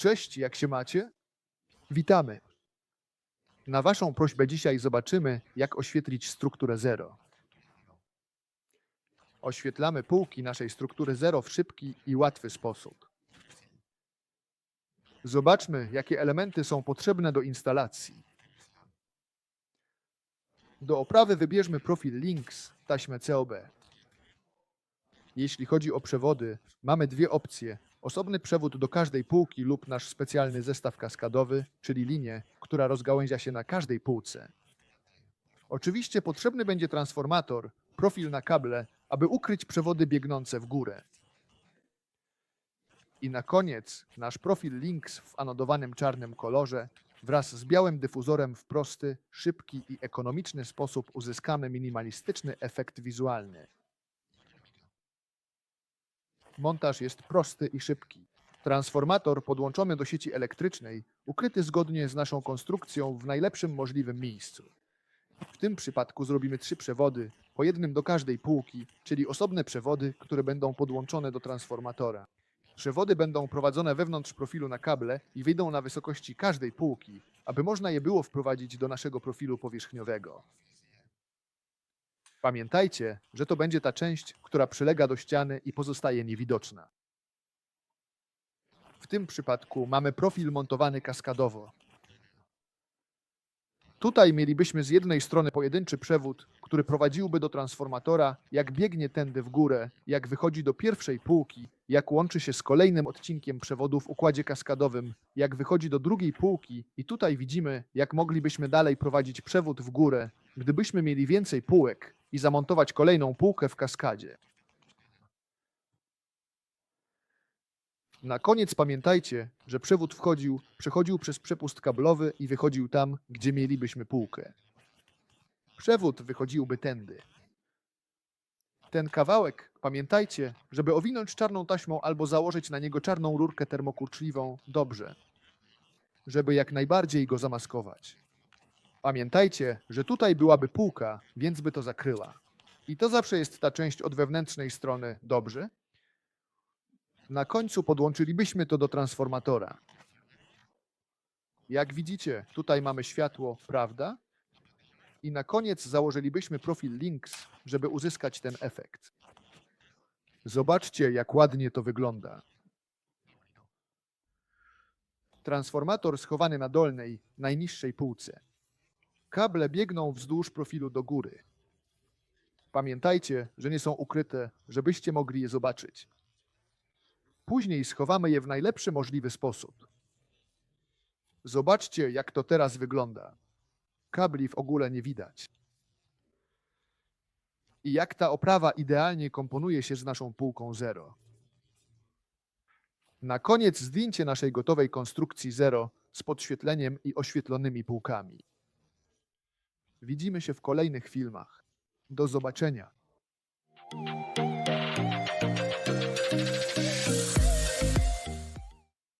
Cześć, jak się macie? Witamy. Na Waszą prośbę dzisiaj zobaczymy, jak oświetlić strukturę 0. Oświetlamy półki naszej struktury 0 w szybki i łatwy sposób. Zobaczmy, jakie elementy są potrzebne do instalacji. Do oprawy wybierzmy profil Links, taśmę COB. Jeśli chodzi o przewody, mamy dwie opcje. Osobny przewód do każdej półki lub nasz specjalny zestaw kaskadowy, czyli linię, która rozgałęzia się na każdej półce. Oczywiście potrzebny będzie transformator, profil na kable, aby ukryć przewody biegnące w górę. I na koniec nasz profil Links w anodowanym czarnym kolorze wraz z białym dyfuzorem w prosty, szybki i ekonomiczny sposób uzyskamy minimalistyczny efekt wizualny. Montaż jest prosty i szybki. Transformator podłączony do sieci elektrycznej, ukryty zgodnie z naszą konstrukcją w najlepszym możliwym miejscu. W tym przypadku zrobimy trzy przewody, po jednym do każdej półki, czyli osobne przewody, które będą podłączone do transformatora. Przewody będą prowadzone wewnątrz profilu na kable i wyjdą na wysokości każdej półki, aby można je było wprowadzić do naszego profilu powierzchniowego. Pamiętajcie, że to będzie ta część, która przylega do ściany i pozostaje niewidoczna. W tym przypadku mamy profil montowany kaskadowo. Tutaj mielibyśmy z jednej strony pojedynczy przewód, który prowadziłby do transformatora, jak biegnie tędy w górę, jak wychodzi do pierwszej półki, jak łączy się z kolejnym odcinkiem przewodu w układzie kaskadowym, jak wychodzi do drugiej półki i tutaj widzimy, jak moglibyśmy dalej prowadzić przewód w górę, gdybyśmy mieli więcej półek i zamontować kolejną półkę w kaskadzie. Na koniec pamiętajcie, że przewód wchodził, przechodził przez przepust kablowy i wychodził tam, gdzie mielibyśmy półkę. Przewód wychodziłby tędy. Ten kawałek, pamiętajcie, żeby owinąć czarną taśmą albo założyć na niego czarną rurkę termokurczliwą, dobrze, żeby jak najbardziej go zamaskować. Pamiętajcie, że tutaj byłaby półka, więc by to zakryła. I to zawsze jest ta część od wewnętrznej strony, dobrze? Na końcu podłączylibyśmy to do transformatora. Jak widzicie, tutaj mamy światło, prawda? I na koniec założylibyśmy profil Links, żeby uzyskać ten efekt. Zobaczcie, jak ładnie to wygląda. Transformator schowany na dolnej, najniższej półce. Kable biegną wzdłuż profilu do góry. Pamiętajcie, że nie są ukryte, żebyście mogli je zobaczyć. Później schowamy je w najlepszy możliwy sposób. Zobaczcie, jak to teraz wygląda. Kabli w ogóle nie widać. I jak ta oprawa idealnie komponuje się z naszą półką zero. Na koniec zdjęcie naszej gotowej konstrukcji zero z podświetleniem i oświetlonymi półkami. Widzimy się w kolejnych filmach. Do zobaczenia.